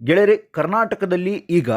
ಗೆಳೆಯರೆ, ಕರ್ನಾಟಕದಲ್ಲಿ ಈಗ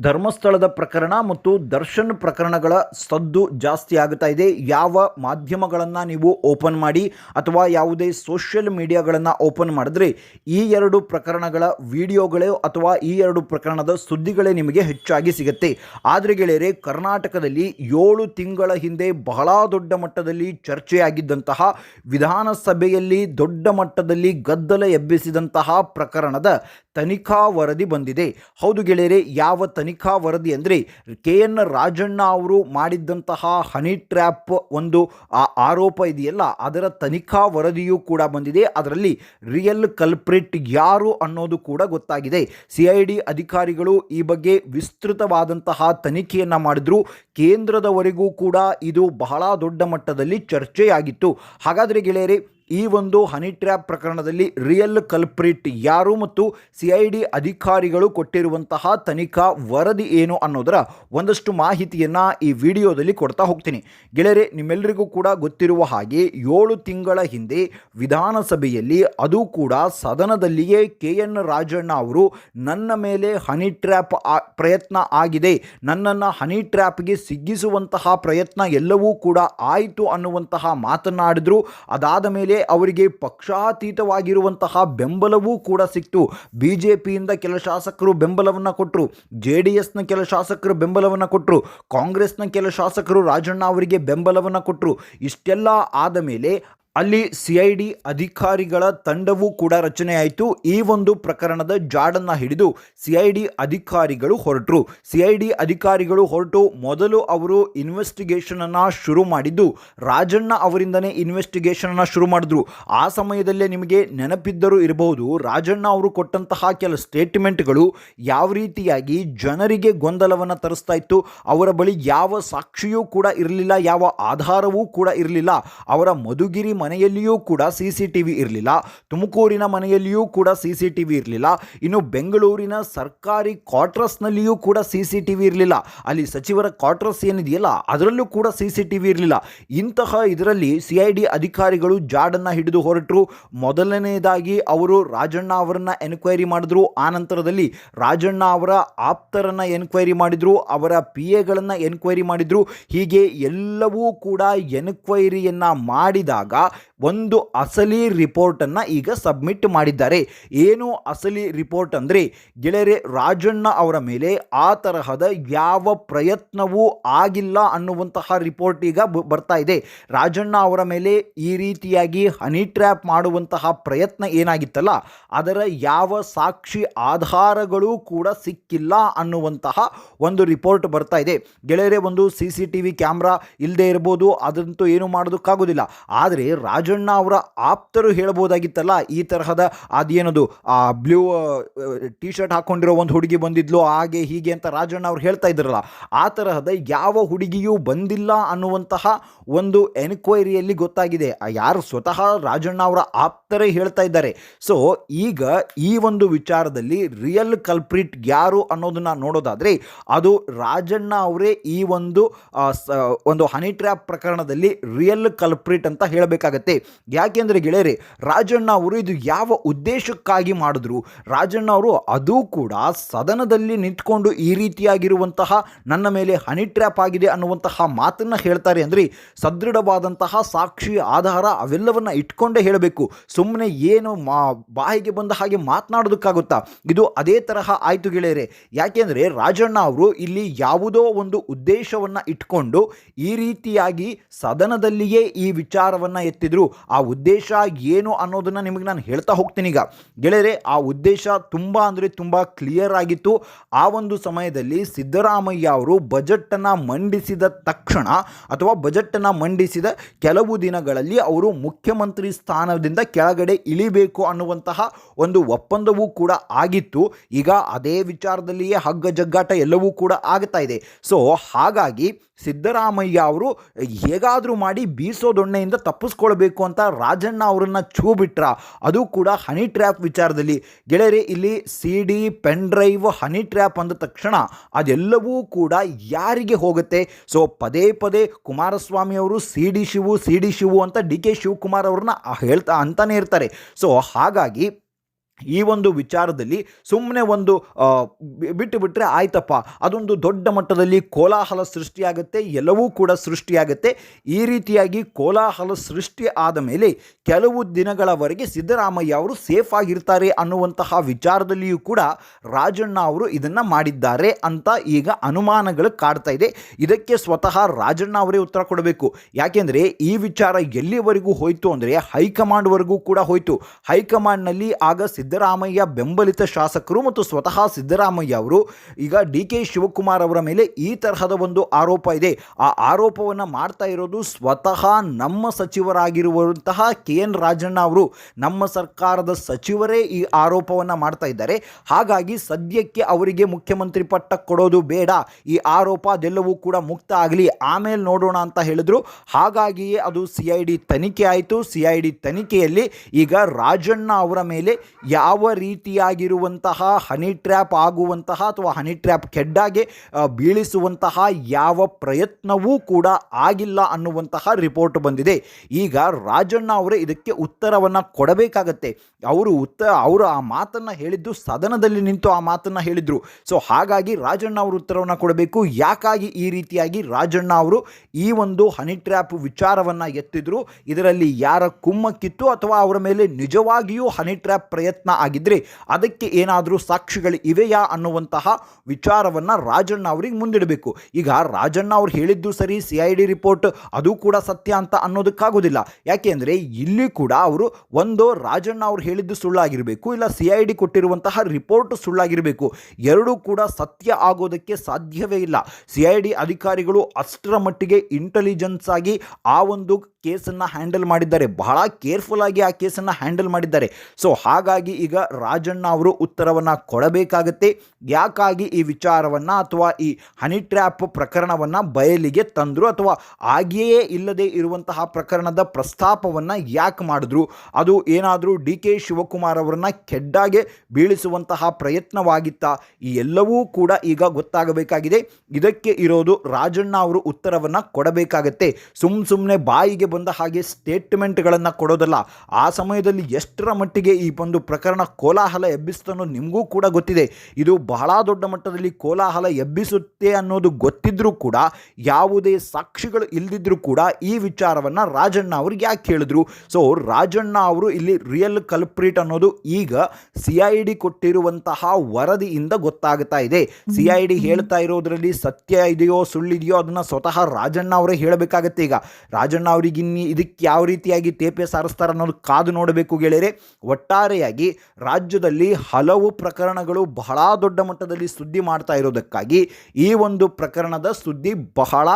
ಧರ್ಮಸ್ಥಳದ ಪ್ರಕರಣ ಮತ್ತು ದರ್ಶನ್ ಪ್ರಕರಣಗಳ ಸದ್ದು ಜಾಸ್ತಿ ಆಗುತ್ತಾ ಇದೆ. ಯಾವ ಮಾಧ್ಯಮಗಳನ್ನು ನೀವು ಓಪನ್ ಮಾಡಿ ಅಥವಾ ಯಾವುದೇ ಸೋಷಿಯಲ್ ಮೀಡಿಯಾಗಳನ್ನು ಓಪನ್ ಮಾಡಿದ್ರೆ ಈ ಎರಡು ಪ್ರಕರಣಗಳ ವಿಡಿಯೋಗಳೇ ಅಥವಾ ಈ ಎರಡು ಪ್ರಕರಣದ ಸುದ್ದಿಗಳೇ ನಿಮಗೆ ಹೆಚ್ಚಾಗಿ ಸಿಗುತ್ತೆ. ಆದರೆ ಗೆಳೆಯರೆ, ಕರ್ನಾಟಕದಲ್ಲಿ ಏಳು ತಿಂಗಳ ಹಿಂದೆ ಬಹಳ ದೊಡ್ಡ ಮಟ್ಟದಲ್ಲಿ ಚರ್ಚೆಯಾಗಿದ್ದಂತಹ ವಿಧಾನಸಭೆಯಲ್ಲಿ ದೊಡ್ಡ ಮಟ್ಟದಲ್ಲಿ ಗದ್ದಲ ಎಬ್ಬಿಸಿದಂತಹ ಪ್ರಕರಣದ ತನಿಖಾ ವರದಿ ಬಂದಿದೆ. ಹೌದು ಗೆಳೆಯರೆ, ಯಾವ ತನಿಖಾ ವರದಿ ಅಂದರೆ ಕೆ ಎನ್ ರಾಜಣ್ಣ ಅವರು ಮಾಡಿದ್ದಂತಹ ಹನಿ ಟ್ರ್ಯಾಪ್ ಒಂದು, ಆ ಆರೋಪ ಇದೆಯಲ್ಲ, ಅದರ ತನಿಖಾ ವರದಿಯೂ ಕೂಡ ಬಂದಿದೆ. ಅದರಲ್ಲಿ ರಿಯಲ್ ಕಲ್ಪ್ರಿಟ್ ಯಾರು ಅನ್ನೋದು ಕೂಡ ಗೊತ್ತಾಗಿದೆ. ಸಿ ಐ ಡಿ ಅಧಿಕಾರಿಗಳು ಈ ಬಗ್ಗೆ ವಿಸ್ತೃತವಾದಂತಹ ತನಿಖೆಯನ್ನು ಮಾಡಿದ್ರು. ಕೇಂದ್ರದವರೆಗೂ ಕೂಡ ಇದು ಬಹಳ ದೊಡ್ಡ ಮಟ್ಟದಲ್ಲಿ ಚರ್ಚೆಯಾಗಿತ್ತು. ಹಾಗಾದರೆ ಗೆಳೆಯರೆ ಈ ಒಂದು ಹನಿ ಟ್ರ್ಯಾಪ್ ಪ್ರಕರಣದಲ್ಲಿ ರಿಯಲ್ ಕಲ್ಪ್ರಿಟ್ ಯಾರು ಮತ್ತು ಸಿ ಐ ಡಿ ಅಧಿಕಾರಿಗಳು ಕೊಟ್ಟಿರುವಂತಹ ತನಿಖಾ ವರದಿ ಏನು ಅನ್ನೋದರ ಒಂದಷ್ಟು ಮಾಹಿತಿಯನ್ನು ಈ ವಿಡಿಯೋದಲ್ಲಿ ಕೊಡ್ತಾ ಹೋಗ್ತೀನಿ. ಗೆಳೆಯರೆ ನಿಮ್ಮೆಲ್ಲರಿಗೂ ಕೂಡ ಗೊತ್ತಿರುವ ಹಾಗೆ ಏಳು ತಿಂಗಳ ಹಿಂದೆ ವಿಧಾನಸಭೆಯಲ್ಲಿ ಅದು ಕೂಡ ಸದನದಲ್ಲಿಯೇ ಕೆ ಎನ್ ರಾಜಣ್ಣ ಅವರು ನನ್ನ ಮೇಲೆ ಹನಿ ಟ್ರ್ಯಾಪ್ ಪ್ರಯತ್ನ ಆಗಿದೆ, ನನ್ನನ್ನು ಹನಿ ಟ್ರ್ಯಾಪ್ಗೆ ಸಿಗ್ಗಿಸುವಂತಹ ಪ್ರಯತ್ನ ಎಲ್ಲವೂ ಕೂಡ ಆಯಿತು ಅನ್ನುವಂತಹ ಮಾತನಾಡಿದ್ರು ಅದಾದ ಮೇಲೆ ಅವರಿಗೆ ಪಕ್ಷಾತೀತವಾಗಿರುವಂತಹ ಬೆಂಬಲವೂ ಕೂಡ ಸಿಕ್ತು. ಬಿ ಜೆ ಪಿಯಿಂದ ಕೆಲ ಶಾಸಕರು ಬೆಂಬಲವನ್ನು ಕೊಟ್ಟರು ಜೆ ಡಿ ಎಸ್ನ ಕೆಲ ಶಾಸಕರು ಬೆಂಬಲವನ್ನು ಕೊಟ್ಟರು ಕಾಂಗ್ರೆಸ್ನ ಕೆಲ ಶಾಸಕರು ರಾಜಣ್ಣ ಅವರಿಗೆ ಬೆಂಬಲವನ್ನು ಕೊಟ್ಟರು ಇಷ್ಟೆಲ್ಲ ಆದ ಮೇಲೆ ಅಲ್ಲಿ ಸಿ ಐ ಡಿ ಅಧಿಕಾರಿಗಳ ತಂಡವೂ ಕೂಡ ರಚನೆಯಾಯಿತು. ಈ ಒಂದು ಪ್ರಕರಣದ ಜಾಡನ್ನು ಹಿಡಿದು ಸಿ ಐ ಡಿ ಅಧಿಕಾರಿಗಳು ಹೊರಟರು. ಸಿ ಐ ಡಿ ಅಧಿಕಾರಿಗಳು ಹೊರಟು ಮೊದಲು ಅವರು ಇನ್ವೆಸ್ಟಿಗೇಷನನ್ನು ಶುರು ಮಾಡಿದ್ದು, ರಾಜಣ್ಣ ಅವರಿಂದನೇ ಇನ್ವೆಸ್ಟಿಗೇಷನನ್ನು ಶುರು ಮಾಡಿದ್ರು. ಆ ಸಮಯದಲ್ಲೇ ನಿಮಗೆ ನೆನಪಿದ್ದರೂ ಇರಬಹುದು, ರಾಜಣ್ಣ ಅವರು ಕೊಟ್ಟಂತಹ ಕೆಲ ಸ್ಟೇಟ್ಮೆಂಟ್ಗಳು ಯಾವ ರೀತಿಯಾಗಿ ಜನರಿಗೆ ಗೊಂದಲವನ್ನು ತರಿಸ್ತಾ ಇತ್ತು, ಅವರ ಬಳಿ ಯಾವ ಸಾಕ್ಷಿಯೂ ಕೂಡ ಇರಲಿಲ್ಲ, ಯಾವ ಆಧಾರವೂ ಕೂಡ ಇರಲಿಲ್ಲ. ಅವರ ಮಧುಗಿರಿ ಮನೆಯಲ್ಲಿಯೂ ಕೂಡ ಸಿ ಸಿ ಟಿ ವಿ ಇರಲಿಲ್ಲ. ತುಮಕೂರಿನ ಮನೆಯಲ್ಲಿಯೂ ಕೂಡ ಸಿ ಸಿ ಟಿ ವಿ ಇರಲಿಲ್ಲ. ಇನ್ನು ಬೆಂಗಳೂರಿನ ಸರ್ಕಾರಿ ಕ್ವಾರ್ಟರ್ಸ್ನಲ್ಲಿಯೂ ಕೂಡ ಸಿ ಸಿ ಟಿ ವಿ ಇರಲಿಲ್ಲ. ಅಲ್ಲಿ ಸಚಿವರ ಕ್ವಾರ್ಟರ್ಸ್ ಏನಿದೆಯಲ್ಲ, ಅದರಲ್ಲೂ ಕೂಡ ಸಿ ಸಿ ಟಿ ವಿ ಇರಲಿಲ್ಲ. ಇಂತಹ ಇದರಲ್ಲಿ ಸಿ ಐ ಡಿ ಅಧಿಕಾರಿಗಳು ಜಾಡನ್ನು ಹಿಡಿದು ಹೊರಟರು. ಮೊದಲನೆಯದಾಗಿ ಅವರು ರಾಜಣ್ಣ ಅವರನ್ನು ಎನ್ಕ್ವೈರಿ ಮಾಡಿದ್ರು. ಆ ನಂತರದಲ್ಲಿ ರಾಜಣ್ಣ ಅವರ ಆಪ್ತರನ್ನು ಎನ್ಕ್ವೈರಿ ಮಾಡಿದರು, ಅವರ ಪಿ ಎಗಳನ್ನು ಎನ್ಕ್ವೈರಿ ಮಾಡಿದರು. ಹೀಗೆ ಎಲ್ಲವೂ ಕೂಡ ಎನ್ಕ್ವೈರಿಯನ್ನು ಮಾಡಿದಾಗ ಒಂದು ಅಸಲಿ ರಿಪೋರ್ಟನ್ನು ಈಗ ಸಬ್ಮಿಟ್ ಮಾಡಿದ್ದಾರೆ. ಏನು ಅಸಲಿ ರಿಪೋರ್ಟ್ ಅಂದರೆ ಗೆಳೆಯರೆ, ರಾಜಣ್ಣ ಅವರ ಮೇಲೆ ಆ ತರಹದ ಯಾವ ಪ್ರಯತ್ನವೂ ಆಗಿಲ್ಲ ಅನ್ನುವಂತಹ ರಿಪೋರ್ಟ್ ಈಗ ಬರ್ತಾ ಇದೆ. ರಾಜಣ್ಣ ಅವರ ಮೇಲೆ ಈ ರೀತಿಯಾಗಿ ಹನಿ ಟ್ರ್ಯಾಪ್ ಮಾಡುವಂತಹ ಪ್ರಯತ್ನ ಏನಾಗಿತ್ತಲ್ಲ, ಅದರ ಯಾವ ಸಾಕ್ಷಿ ಆಧಾರಗಳು ಕೂಡ ಸಿಕ್ಕಿಲ್ಲ ಅನ್ನುವಂತಹ ಒಂದು ರಿಪೋರ್ಟ್ ಬರ್ತಾ ಇದೆ. ಗೆಳೆಯರೆ, ಒಂದು C C T V camera ಇಲ್ಲದೆ ಇರ್ಬೋದು, ಅದಂತೂ ಏನು ಮಾಡೋದಕ್ಕಾಗೋದಿಲ್ಲ. ಆದರೆ ರಾಜಣ್ಣ ಅವರ ಆಪ್ತರು ಹೇಳ್ಬೋದಾಗಿತ್ತಲ್ಲ, ಈ ತರಹದ ಅದೇನದು, ಆ ಬ್ಲೂ ಟಿ ಶರ್ಟ್ ಹಾಕೊಂಡಿರೋ ಒಂದು ಹುಡುಗಿ ಬಂದಿದ್ಲು, ಹಾಗೆ ಹೀಗೆ ಅಂತ ರಾಜಣ್ಣ ಅವ್ರು ಹೇಳ್ತಾ ಇದ್ರಲ್ಲ, ಆ ತರಹದ ಯಾವ ಹುಡುಗಿಯೂ ಬಂದಿಲ್ಲ ಅನ್ನುವಂತಹ ಒಂದು ಎನ್ಕ್ವೈರಿಯಲ್ಲಿ ಗೊತ್ತಾಗಿದೆ. ಯಾರು ಸ್ವತಃ ರಾಜಣ್ಣ ಅವರ ಆಪ್ತರೇ ಹೇಳ್ತಾ ಇದ್ದಾರೆ. ಸೊ ಈಗ ಈ ಒಂದು ವಿಚಾರದಲ್ಲಿ ರಿಯಲ್ ಕಲ್ಪ್ರಿಟ್ ಯಾರು ಅನ್ನೋದನ್ನ ನೋಡೋದಾದ್ರೆ, ಅದು ರಾಜಣ್ಣ ಅವರೇ ಈ ಒಂದು ಒಂದು ಹನಿ ಟ್ರ್ಯಾಪ್ ಪ್ರಕರಣದಲ್ಲಿ ರಿಯಲ್ ಕಲ್ಪ್ರಿಟ್ ಅಂತ ಹೇಳಬೇಕಾಗತ್ತೆ. ಯಾಕೆಂದರೆ ಗೆಳೆಯರೆ, ರಾಜಣ್ಣ ಅವರು ಇದು ಯಾವ ಉದ್ದೇಶಕ್ಕಾಗಿ ಮಾಡಿದ್ರು? ರಾಜಣ್ಣ ಅವರು ಅದು ಕೂಡ ಸದನದಲ್ಲಿ ನಿಂತ್ಕೊಂಡು ಈ ರೀತಿಯಾಗಿರುವಂತಹ ನನ್ನ ಮೇಲೆ ಹನಿ ಟ್ರ್ಯಾಪ್ ಆಗಿದೆ ಅನ್ನುವಂತಹ ಮಾತನ್ನು ಹೇಳ್ತಾರೆ ಅಂದರೆ, ಸದೃಢವಾದಂತಹ ಸಾಕ್ಷಿ ಆಧಾರ ಅವೆಲ್ಲವನ್ನು ಇಟ್ಕೊಂಡೇ ಹೇಳಬೇಕು. ಸುಮ್ಮನೆ ಏನು ಮಾ, ಬಾಯಿಗೆ ಬಂದ ಹಾಗೆ ಮಾತನಾಡೋದಕ್ಕಾಗುತ್ತಾ? ಇದು ಅದೇ ತರಹ ಆಯಿತು ಗೆಳೆಯರೆ. ಯಾಕೆಂದರೆ ರಾಜಣ್ಣ ಅವರು ಇಲ್ಲಿ ಯಾವುದೋ ಒಂದು ಉದ್ದೇಶವನ್ನು ಇಟ್ಕೊಂಡು ಈ ರೀತಿಯಾಗಿ ಸದನದಲ್ಲಿಯೇ ಈ ವಿಚಾರವನ್ನು ಎತ್ತಿದ್ರು, ಆ ಉದ್ದೇಶ ಏನು ಅನ್ನೋದನ್ನು ನಿಮಗೆ ನಾನು ಹೇಳ್ತಾ ಹೋಗ್ತೀನಿ ಈಗ. ಗೆಳೆಯರೆ, ಆ ಉದ್ದೇಶ ತುಂಬ ಅಂದರೆ ತುಂಬ ಕ್ಲಿಯರ್ ಆಗಿತ್ತು. ಆ ಒಂದು ಸಮಯದಲ್ಲಿ ಸಿದ್ದರಾಮಯ್ಯ ಅವರು ಬಜೆಟನ್ನು ಮಂಡಿಸಿದ ತಕ್ಷಣ ಅಥವಾ ಬಜೆಟನ್ನು ಮಂಡಿಸಿದ ಕೆಲವು ದಿನಗಳಲ್ಲಿ ಅವರು ಮುಖ್ಯಮಂತ್ರಿ ಸ್ಥಾನದಿಂದ ಕೆಳಗಡೆ ಇಳಿಬೇಕು ಅನ್ನುವಂತಹ ಒಂದು ಒಪ್ಪಂದವೂ ಕೂಡ ಆಗಿತ್ತು. ಈಗ ಅದೇ ವಿಚಾರದಲ್ಲಿಯೇ ಹಗ್ಗ ಜಗ್ಗಾಟ ಎಲ್ಲವೂ ಕೂಡ ಆಗ್ತಾ ಇದೆ. ಸೊ ಹಾಗಾಗಿ ಸಿದ್ದರಾಮಯ್ಯ ಅವರು ಹೇಗಾದರೂ ಮಾಡಿ ಬೀಸೋ ದೊಣ್ಣೆಯಿಂದ ತಪ್ಪಿಸ್ಕೊಳ್ಬೇಕು ಅಂತ ರಾಜಣ್ಣ ಅವರನ್ನು ಛೂ ಬಿಟ್ರ. ಅದು ಕೂಡ ಹನಿ ಟ್ರ್ಯಾಪ್ ವಿಚಾರದಲ್ಲಿ. ಗೆಳೆಯರೆ, ಇಲ್ಲಿ C D pen drive honey trap ಅಂದ ತಕ್ಷಣ ಅದೆಲ್ಲವೂ ಕೂಡ ಯಾರಿಗೆ ಹೋಗುತ್ತೆ? ಸೊ ಪದೇ ಪದೇ ಕುಮಾರಸ್ವಾಮಿ ಅವರು C D Shivu C D Shivu ಅಂತ ಡಿ ಕೆ ಶಿವಕುಮಾರ್ ಅವ್ರನ್ನ ಹೇಳ್ತಾ ಅಂತಾನೆ ಇರ್ತಾರೆ. ಸೊ ಹಾಗಾಗಿ ಈ ಒಂದು ವಿಚಾರದಲ್ಲಿ ಸುಮ್ಮನೆ ಒಂದು ಬಿಟ್ಟು ಬಿಟ್ಟರೆ ಆಯ್ತಪ್ಪ. ಅದೊಂದು ದೊಡ್ಡ ಮಟ್ಟದಲ್ಲಿ ಕೋಲಾಹಲ ಸೃಷ್ಟಿಯಾಗುತ್ತೆ, ಎಲ್ಲವೂ ಕೂಡ ಸೃಷ್ಟಿಯಾಗುತ್ತೆ. ಈ ರೀತಿಯಾಗಿ ಕೋಲಾಹಲ ಸೃಷ್ಟಿ ಆದ ಮೇಲೆ ಕೆಲವು ದಿನಗಳವರೆಗೆ ಸಿದ್ದರಾಮಯ್ಯ ಅವರು ಸೇಫ್ ಆಗಿರ್ತಾರೆ ಅನ್ನುವಂತಹ ವಿಚಾರದಲ್ಲಿಯೂ ಕೂಡ ರಾಜಣ್ಣ ಅವರು ಇದನ್ನು ಮಾಡಿದ್ದಾರೆ ಅಂತ ಈಗ ಅನುಮಾನಗಳು ಕಾಡ್ತಾ ಇದೆ. ಇದಕ್ಕೆ ಸ್ವತಃ ರಾಜಣ್ಣ ಅವರೇ ಉತ್ತರ ಕೊಡಬೇಕು. ಯಾಕೆಂದರೆ ಈ ವಿಚಾರ ಎಲ್ಲಿವರೆಗೂ ಹೋಯಿತು ಅಂದರೆ ಹೈಕಮಾಂಡ್ವರೆಗೂ ಕೂಡ ಹೋಯಿತು. ಹೈಕಮಾಂಡ್ನಲ್ಲಿ ಆಗ ಸಿದ್ದರಾಮಯ್ಯ ಬೆಂಬಲಿತ ಶಾಸಕರು ಮತ್ತು ಸ್ವತಃ ಸಿದ್ದರಾಮಯ್ಯ ಅವರು, ಈಗ ಡಿ ಕೆ ಶಿವಕುಮಾರ್ ಅವರ ಮೇಲೆ ಈ ತರಹದ ಒಂದು ಆರೋಪ ಇದೆ. ಆ ಆರೋಪವನ್ನು ಮಾಡ್ತಾ ಇರೋದು ಸ್ವತಃ ನಮ್ಮ ಸಚಿವರಾಗಿರುವಂತಹ ಕೆ ಎನ್ ರಾಜಣ್ಣ ಅವರು. ನಮ್ಮ ಸರ್ಕಾರದ ಸಚಿವರೇ ಈ ಆರೋಪವನ್ನು ಮಾಡ್ತಾ ಇದ್ದಾರೆ. ಹಾಗಾಗಿ ಸದ್ಯಕ್ಕೆ ಅವರಿಗೆ ಮುಖ್ಯಮಂತ್ರಿ ಪಟ್ಟ ಕೊಡೋದು ಬೇಡ. ಈ ಆರೋಪ ಅದೆಲ್ಲವೂ ಕೂಡ ಮುಕ್ತ ಆಗಲಿ. ಆಮೇಲೆ ನೋಡೋಣ ಅಂತ ಹೇಳಿದ್ರು. ಹಾಗಾಗಿಯೇ ಅದು ಸಿ ಐ ಡಿ ತನಿಖೆ ಆಯಿತು. ಸಿ ಐ ಡಿ ತನಿಖೆಯಲ್ಲಿ ಈಗ ರಾಜಣ್ಣ ಅವರ ಮೇಲೆ ಯಾವ ರೀತಿಯಾಗಿರುವಂತಹ ಹನಿ ಟ್ರ್ಯಾಪ್ ಆಗುವಂತಹ ಅಥವಾ ಹನಿ ಟ್ರ್ಯಾಪ್ ಕೆಡ್ಡಾಗೆ ಬೀಳಿಸುವಂತಹ ಯಾವ ಪ್ರಯತ್ನವೂ ಕೂಡ ಆಗಿಲ್ಲ ಅನ್ನುವಂತಹ ರಿಪೋರ್ಟ್ ಬಂದಿದೆ. ಈಗ ರಾಜಣ್ಣ ಅವರೇ ಇದಕ್ಕೆ ಉತ್ತರವನ್ನು ಕೊಡಬೇಕಾಗತ್ತೆ. ಅವರು ಉತ್ತ, ಅವರು ಆ ಮಾತನ್ನು ಹೇಳಿದ್ದು ಸದನದಲ್ಲಿ ನಿಂತು ಆ ಮಾತನ್ನು ಹೇಳಿದರು. ಸೊ ಹಾಗಾಗಿ ರಾಜಣ್ಣ ಅವರು ಉತ್ತರವನ್ನು ಕೊಡಬೇಕು. ಯಾಕಾಗಿ ಈ ರೀತಿಯಾಗಿ ರಾಜಣ್ಣ ಅವರು ಈ ಒಂದು ಹನಿ ಟ್ರ್ಯಾಪ್ ವಿಚಾರವನ್ನು ಎತ್ತಿದ್ರು? ಇದರಲ್ಲಿ ಯಾರ ಕುಮ್ಮಕ್ಕಿತ್ತು ಅಥವಾ ಅವರ ಮೇಲೆ ನಿಜವಾಗಿಯೂ ಹನಿ ಟ್ರ್ಯಾಪ್ ಪ್ರಯತ್ನ ಆಗಿದ್ರೆ ಅದಕ್ಕೆ ಏನಾದರೂ ಸಾಕ್ಷಿಗಳು ಇವೆಯಾ ಅನ್ನುವಂತಹ ವಿಚಾರವನ್ನು ರಾಜಣ್ಣ ಅವರಿಗೆ ಮುಂದಿಡಬೇಕು. ಈಗ ರಾಜಣ್ಣ ಅವ್ರು ಹೇಳಿದ್ದು ಸರಿ ಸಿ ಐ ಡಿ ರಿಪೋರ್ಟ್ ಅದು ಕೂಡ ಸತ್ಯ ಅಂತ ಅನ್ನೋದಕ್ಕಾಗೋದಿಲ್ಲ. ಯಾಕೆಂದರೆ ಇಲ್ಲಿ ಕೂಡ ಅವರು ಒಂದು ರಾಜಣ್ಣ ಅವ್ರು ಹೇಳಿದ್ದು ಸುಳ್ಳಾಗಿರಬೇಕು, ಇಲ್ಲ ಸಿ ಐ ಡಿ ಕೊಟ್ಟಿರುವಂತಹ ರಿಪೋರ್ಟ್ ಸುಳ್ಳಾಗಿರಬೇಕು. ಎರಡೂ ಕೂಡ ಸತ್ಯ ಆಗೋದಕ್ಕೆ ಸಾಧ್ಯವೇ ಇಲ್ಲ. ಸಿ ಐ ಡಿ ಅಧಿಕಾರಿಗಳು ಅಷ್ಟರ ಮಟ್ಟಿಗೆ ಇಂಟೆಲಿಜೆನ್ಸ್ ಆಗಿ ಆ ಒಂದು ಕೇಸನ್ನು ಹ್ಯಾಂಡಲ್ ಮಾಡಿದ್ದಾರೆ. ಬಹಳ ಕೇರ್ಫುಲ್ ಆಗಿ ಆ ಕೇಸನ್ನು ಹ್ಯಾಂಡಲ್ ಮಾಡಿದ್ದಾರೆ. ಸೊ ಹಾಗಾಗಿ ಈಗ ರಾಜಣ್ಣ ಅವರು ಉತ್ತರವನ್ನು ಕೊಡಬೇಕಾಗತ್ತೆ. ಯಾಕಾಗಿ ಈ ವಿಚಾರವನ್ನು ಅಥವಾ ಈ ಹನಿ ಟ್ರ್ಯಾಪ್ ಪ್ರಕರಣವನ್ನು ಬಯಲಿಗೆ ತಂದರು ಅಥವಾ ಹಾಗೆಯೇ ಇಲ್ಲದೆ ಇರುವಂತಹ ಪ್ರಕರಣದ ಪ್ರಸ್ತಾಪವನ್ನು ಯಾಕೆ ಮಾಡಿದ್ರು? ಅದು ಏನಾದರೂ ಡಿ ಕೆ ಶಿವಕುಮಾರ್ ಅವರನ್ನು ಕೆಡ್ಡಾಗೆ ಬೀಳಿಸುವಂತಹ ಪ್ರಯತ್ನವಾಗಿತ್ತಾ? ಈ ಎಲ್ಲವೂ ಕೂಡ ಈಗ ಗೊತ್ತಾಗಬೇಕಾಗಿದೆ. ಇದಕ್ಕೆ ಇರೋದು ರಾಜಣ್ಣ ಅವರು ಉತ್ತರವನ್ನು ಕೊಡಬೇಕಾಗತ್ತೆ. ಸುಮ್ಮ ಸುಮ್ಮನೆ ಬಾಯಿಗೆ ಬಂದ ಹಾಗೆ ಸ್ಟೇಟ್ಮೆಂಟ್ಗಳನ್ನು ಕೊಡೋದಲ್ಲ. ಆ ಸಮಯದಲ್ಲಿ ಎಷ್ಟರ ಮಟ್ಟಿಗೆ ಈ ಒಂದು ಪ್ರಕರಣ ಕೋಲಾಹಲ ಎಬ್ಬಿಸ್ತು ಅನ್ನೋದು ನಿಮಗೂ ಕೂಡ ಗೊತ್ತಿದೆ. ಇದು ಬಹಳ ದೊಡ್ಡ ಮಟ್ಟದಲ್ಲಿ ಕೋಲಾಹಲ ಎಬ್ಬಿಸುತ್ತೆ ಅನ್ನೋದು ಗೊತ್ತಿದ್ದರೂ ಕೂಡ ಯಾವುದೇ ಸಾಕ್ಷಿಗಳು ಇಲ್ಲದಿದ್ದರೂ ಕೂಡ ಈ ವಿಚಾರವನ್ನು ರಾಜಣ್ಣ ಅವ್ರಿಗೆ ಯಾಕೆ ಹೇಳಿದ್ರು? ಸೊ ರಾಜಣ್ಣ ಅವರು ಇಲ್ಲಿ ರಿಯಲ್ ಕಲ್ಪ್ರೀಟ್ ಅನ್ನೋದು ಈಗ ಸಿ ಐ ಡಿ ಕೊಟ್ಟಿರುವಂತಹ ವರದಿಯಿಂದ ಗೊತ್ತಾಗ್ತಾ ಇದೆ. ಸಿ ಐ ಡಿ ಹೇಳ್ತಾ ಇರೋದ್ರಲ್ಲಿ ಸತ್ಯ ಇದೆಯೋ ಸುಳ್ಳಿದೆಯೋ ಅದನ್ನು ಸ್ವತಃ ರಾಜಣ್ಣ ಅವರೇ ಹೇಳಬೇಕಾಗತ್ತೆ ಈಗ. ರಾಜಣ್ಣ ಅವರಿಗೆ ಇನ್ನು ಇದಕ್ಕೆ ಯಾವ ರೀತಿಯಾಗಿ ತೇಪೆ ಸಾರಿಸ್ತಾರೆ ಅನ್ನೋದು ಕಾದು ನೋಡಬೇಕು ಗೆಳೆಯರೆ. ಒಟ್ಟಾರೆಯಾಗಿ ರಾಜ್ಯದಲ್ಲಿ ಹಲವು ಪ್ರಕರಣಗಳು ಬಹಳ ದೊಡ್ಡ ಮಟ್ಟದಲ್ಲಿ ಸುದ್ದಿ ಮಾಡ್ತಾ ಇರೋದಕ್ಕಾಗಿ ಈ ಒಂದು ಪ್ರಕರಣದ ಸುದ್ದಿ ಬಹಳ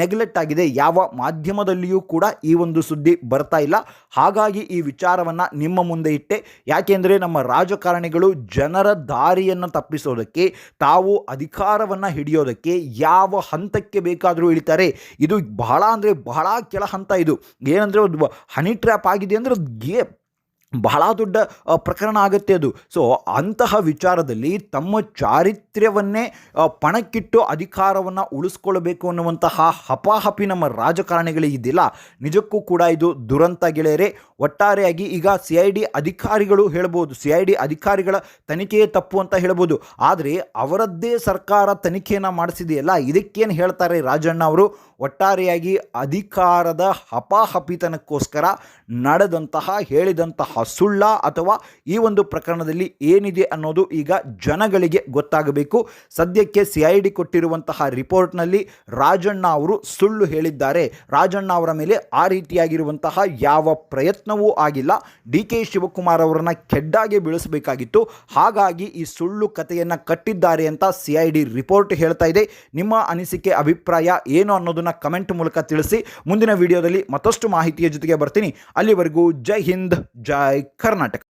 ನೆಗ್ಲೆಕ್ಟ್ ಆಗಿದೆ. ಯಾವ ಮಾಧ್ಯಮದಲ್ಲಿಯೂ ಕೂಡ ಈ ಒಂದು ಸುದ್ದಿ ಬರ್ತಾ ಇಲ್ಲ. ಹಾಗಾಗಿ ಈ ವಿಚಾರವನ್ನು ನಿಮ್ಮ ಮುಂದೆ ಇಟ್ಟೆ. ಯಾಕೆಂದರೆ ನಮ್ಮ ರಾಜಕಾರಣಿಗಳು ಜನರ ದಾರಿಯನ್ನು ತಪ್ಪಿಸೋದಕ್ಕೆ, ತಾವು ಅಧಿಕಾರವನ್ನು ಹಿಡಿಯೋದಕ್ಕೆ ಯಾವ ಹಂತಕ್ಕೆ ಬೇಕಾದರೂ ಇಳಿತಾರೆ. ಇದು ಬಹಳ ಅಂದರೆ ಬಹಳ ಕೆಳ ಹಂತ ಇದು. ಏನಂದರೆ ಒಂದು ಹನಿ ಟ್ರ್ಯಾಪ್ ಆಗಿದೆ ಅಂದರೆ ಅದು ಗೇ ಬಹಳ ದೊಡ್ಡ ಪ್ರಕರಣ ಆಗುತ್ತೆ ಅದು. ಸೊ ಅಂತಹ ವಿಚಾರದಲ್ಲಿ ತಮ್ಮ ಚಾರಿತ್ರ್ಯವನ್ನೇ ಪಣಕ್ಕಿಟ್ಟು ಅಧಿಕಾರವನ್ನು ಉಳಿಸ್ಕೊಳ್ಬೇಕು ಅನ್ನುವಂತಹ ಹಪಾಹಪಿ ನಮ್ಮ ರಾಜಕಾರಣಿಗಳಿದ್ದಿಲ್ಲ ನಿಜಕ್ಕೂ ಕೂಡ ಇದು ದುರಂತ ಗೆಳೆಯರೆ. ಒಟ್ಟಾರೆಯಾಗಿ ಈಗ ಸಿ ಐ ಡಿ ಅಧಿಕಾರಿಗಳು ಹೇಳ್ಬೋದು. ಸಿ ಐ ಡಿ ಅಧಿಕಾರಿಗಳ ತನಿಖೆಯೇ ತಪ್ಪು ಅಂತ ಹೇಳ್ಬೋದು. ಆದರೆ ಅವರದ್ದೇ ಸರ್ಕಾರ ತನಿಖೆಯನ್ನು ಮಾಡಿಸಿದೆಯಲ್ಲ, ಇದಕ್ಕೇನು ಹೇಳ್ತಾರೆ ರಾಜಣ್ಣ ಅವರು? ಒಟ್ಟಾರೆಯಾಗಿ ಅಧಿಕಾರದ ಹಪಾಹಪಿತನಕ್ಕೋಸ್ಕರ ನಡೆದಂತಹ, ಹೇಳಿದಂತಹ ಸುಳ್ಳ ಅಥವಾ ಈ ಒಂದು ಪ್ರಕರಣದಲ್ಲಿ ಏನಿದೆ ಅನ್ನೋದು ಈಗ ಜನಗಳಿಗೆ ಗೊತ್ತಾಗಬೇಕು. ಸದ್ಯಕ್ಕೆ ಸಿ ಐ ಡಿ ಕೊಟ್ಟಿರುವಂತಹ ರಿಪೋರ್ಟ್ನಲ್ಲಿ ರಾಜಣ್ಣ ಅವರು ಸುಳ್ಳು ಹೇಳಿದ್ದಾರೆ. ರಾಜಣ್ಣ ಅವರ ಮೇಲೆ ಆ ರೀತಿಯಾಗಿರುವಂತಹ ಯಾವ ಪ್ರಯತ್ನವೂ ಆಗಿಲ್ಲ. ಡಿ ಕೆ ಶಿವಕುಮಾರ್ ಅವರನ್ನು ಕೆಡ್ಡಾಗಿ ಬೀಳಿಸಬೇಕಾಗಿತ್ತು. ಹಾಗಾಗಿ ಈ ಸುಳ್ಳು ಕಥೆಯನ್ನು ಕಟ್ಟಿದ್ದಾರೆ ಅಂತ ಸಿ ಐ ಡಿ ರಿಪೋರ್ಟ್ ಹೇಳ್ತಾ ಇದೆ. ನಿಮ್ಮ ಅನಿಸಿಕೆ, ಅಭಿಪ್ರಾಯ ಏನು ಅನ್ನೋದನ್ನು ಕಮೆಂಟ್ ಮೂಲಕ ತಿಳಿಸಿ. ಮುಂದಿನ ವಿಡಿಯೋದಲ್ಲಿ ಮತ್ತಷ್ಟು ಮಾಹಿತಿಯ ಜೊತೆಗೆ ಬರ್ತೀನಿ. ಅಲ್ಲಿವರೆಗೂ ಜೈ ಹಿಂದ್, ಜೈ by Karnataka.